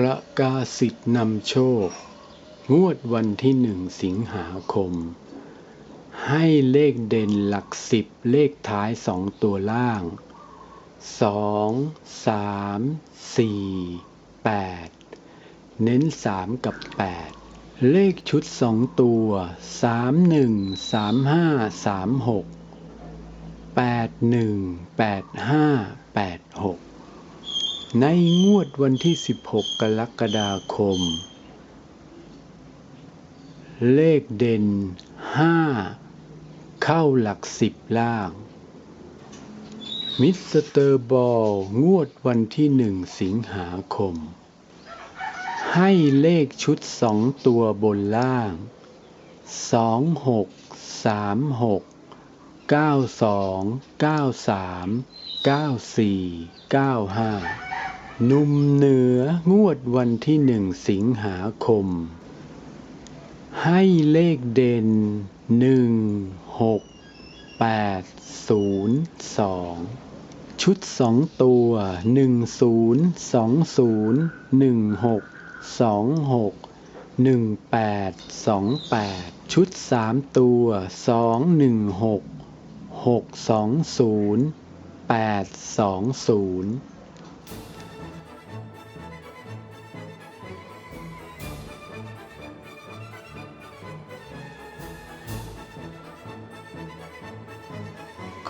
ประกาศสิทธินำโชค งวดวันที่หนึ่งสิงหาคม ให้เลขเด่นหลักสิบเลขท้ายสองตัวล่างสองสามสี่แปดเน้นสามกับแปดเลขชุดสองตัวสามหนึ่งสามห้าสามหกแปดหนึ่งแปดห้าแปดหก ในงวดวันที่ 16 กรกฎาคม เลขเด่น 5 เข้าหลักสิบล่าง มิสเตอร์บอลงวดวันที่1สิงหาคม ให้เลขชุด2ตัวบนล่าง 2 6 3 6 9 2 9 3 9 4 9 5 นุ่มเหนืองวดวันที่หนึ่งสิงหาคม ให้เลขเด่นหนึ่งหกแปดศูนย์สองชุดสองตัวหนึ่งศูนย์สองศูนย์หนึ่งหกสองหกหนึ่งแปดสองแปดชุดสามตัวสองหนึ่งหกหกสองศูนย์แปดสองศูนย์